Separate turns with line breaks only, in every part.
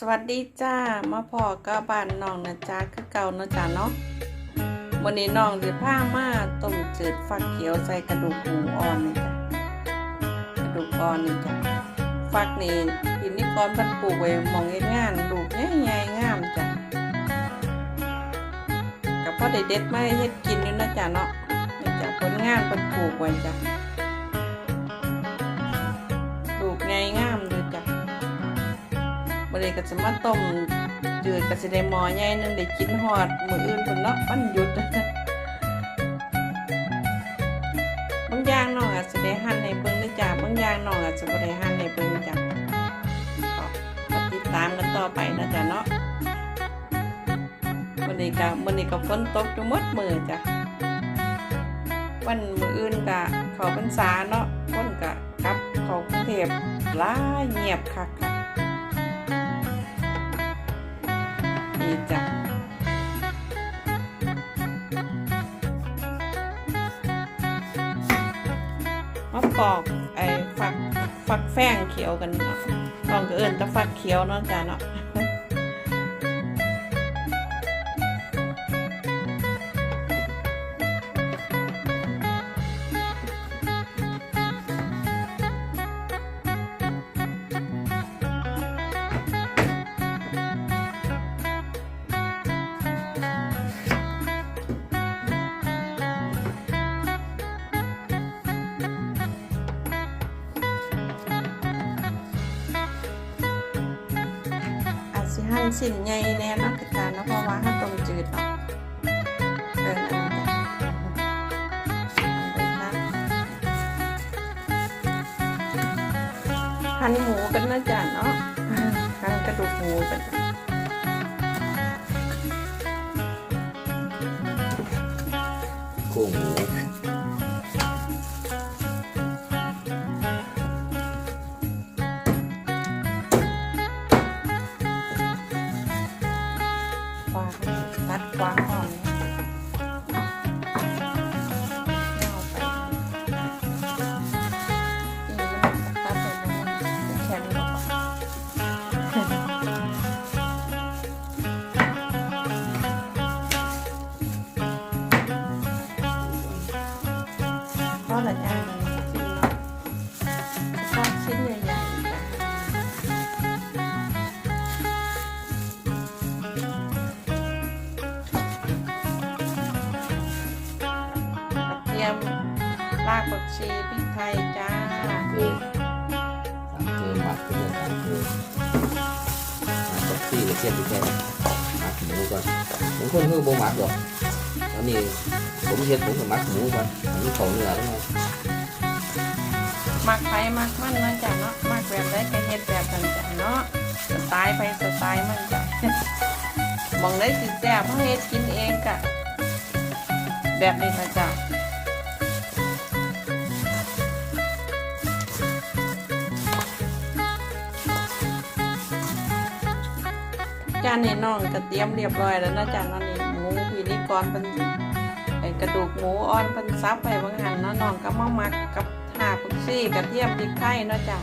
สวัสดีจ้ามาพอก็บ้านน้องนะจ้าคือเก่านะจ้าเนาะวันนี้น้องจะพามาต้มจืดฟักเขียวใส่กระดูกหมูอ่อนนี่จ้ะกระดูกอ่อนนี่จ้ะฟักนี่พินิกรเพันปลูกไว้มองง่ายๆลูกใหญ่ๆงามจ้ะกับพ่อได้เด็ดไมาเฮ็ดกินอยู่นะจ้าเนาะนี่จ้ะผลงานเพิ่นปลูกไว้จ้ะ ก็จะมาต้มจือดก็สิได้หมอใหญ่หนึงได้กินฮอดมืออื่นเพิ่นเนาะวันหยุดบางอย่างน้องอาจจะได้หั่นให้เบิ่งเด้อจ้าบางอย่างน้องอาจจะบ่ได้หั่นให้เบิ่งจ้ะก็ติดตามกันต่อไปนะจ้ะเนาะมื้อนี้ก็มื้อนี้ก็ฝนตกอยู่หมดมือจ้ะวันมืออื่นก็เข้าพรรษาเนาะคนก็กลับเขากรุงเทพหลายเงียบค่ะ นี่จ้ะมาปอกไอ้ฟักฟักแฟ้งเขียวกันเนาะลองก็เอิญแตะฟักเขียวเนาะจ้ะเนาะ หั่นสิ้นใหญ่แน่นาะคือการเนาะเพราะว่าถ้าต้มจืดเนาะเอิญอันนี้จ้ะหั่นหมูกันนะจ๊ะเนาะหั่นกระดูกหมูกันกุ้ง ก็ละจ้าชอบชิ้นใหญ่ๆกระเทียมรากผักชีพริกไทยจ้า
เกลือสามเกลือหมักเกลือสามเกลือหมักกับซี่กระเทียมพริกแกงหมักหมูก่อนบางคนเขาบ่หมักหรอก อนนี้ผมเฮ็ดผมก็หมักหมูก่อนอันนี้เขาเนื้อแล้วไง
มักไปมักมันนะจ้ะเนาะมักแบบได้ก็เฮ็ดแบบนั้นจ้ะเนาะสไตล์ไปสไตล์มันจ้ะมองได้สิแซ่บเพราะเฮ็ดกินเองกะแบบนี้นะจ้ะจานนี้น้องก็เตรียมเรียบร้อยแล้วนะจ้ะเนาะนี่ห มูพี่นี่ก่อนเป็นไอกระดูกหมูอ่อนเป็นซับไปบางหันเนาะน้องก็มามักกับหาผักชีกระเทียมพริกไทยเนาะจ้ะ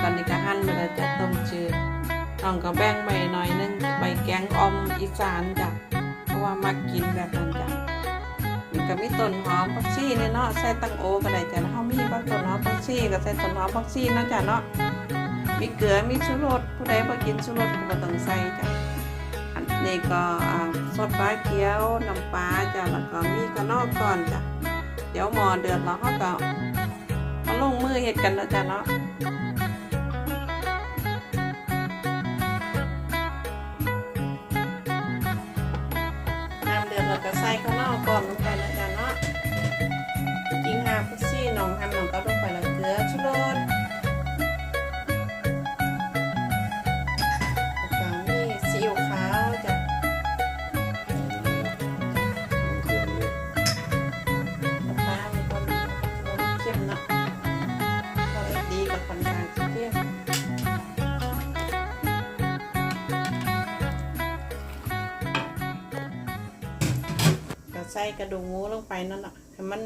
ตอนนี้ก็หั่นไปแล้วจะต้มจืดน้องก็แบ่งใบหน่อยนึงใบแกงอมอีสานจ้ะเพราะว่ามักกินแบบนั้นจ้ะมันก็มีต้นหอมผักชีเนี่ยเนาะใส่ตังโอก็ได้จ้ะแล้วเฮามีบางต้นหอมผักชีก็ใส่ต้นหอมผักชีเนาะจ้ะเนาะมีเกลือมีชูรสผู้ใดบ่กินชูรสก็บ่ต้องใส่จ้ะ นนี้ก็อ่าซอสปลาเขียวน้ำปลาจ้ะแล้วก็มีกระนอกก่อนจ้ะเดี๋ยวหมอเดือดแล้วเขาก็เอาลงมือเฮ็ดกันแล้วจ้ะเนาะน้ำเดือดแล้วก็ใส่ข้าวเน่าก่อนลงไปนะจ๊ะเนาะกิงหาพุซี่น้องทำน้องก็ลงไปแล้วเกลือชูรส ใส่กระดูกหมูลงไปนั่นแหละให้มัน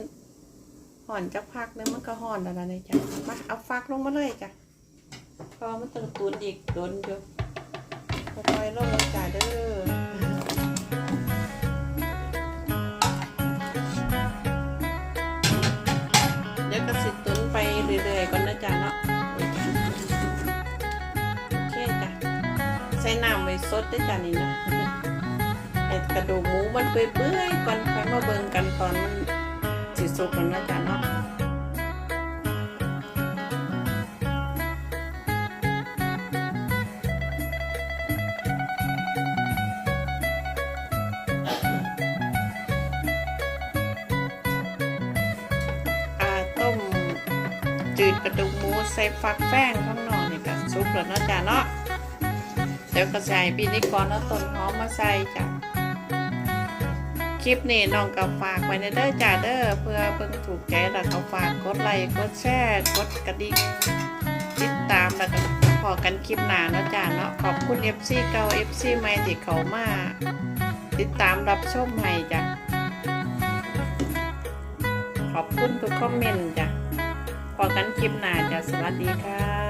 ห่อนจักพักนึงมันก็ห่อนแล้วนะนี่จ้ะมาเอาฟักลงมาเลยจ้ะเพอมันต้องตูนอีกโดนอยู่ค่อยๆลงเลยจ้าเด้อเดี๋ยวก็สิตุนไปเรื่อยๆก่อนนะจ๊ะเนาะโอเคจ้ะใส่น้ำไว้สดด้วยจ้ะนี่นะ ไอ้กระดูกหมูมันเปื่อยๆก่อนค่อยมาเบิ่งกันตอนสิสุกแล้วนะจ๊ะเนาะต้มจืดกระดูกหมูใส่ฟักแป้งข้างนอกนี่ก็ซุปแล้วเนาะจ้ะเนาะเดี๋ยวก็ใส่ปีนี้ก่อนแล้วต้นหอมมาใส่จ้ะ คลิปนี้น้องก็ฝากไว้ในเด้อจ้าเด้อเพื่อเพิ่งถูกใจแล้วก็ฝากกดไลค์กดแชร์กดกระดิ่งติดตามแล้วก็พอกันคลิปหน้าเนาะจ้าเนาะขอบคุณ FC เก่า FC ใหม่ที่เขามาติดตามรับชมให้จ้ะขอบคุณทุกคอมเมนต์จ้ะพอกันคลิปหน้าจ้ะสวัสดีค่ะ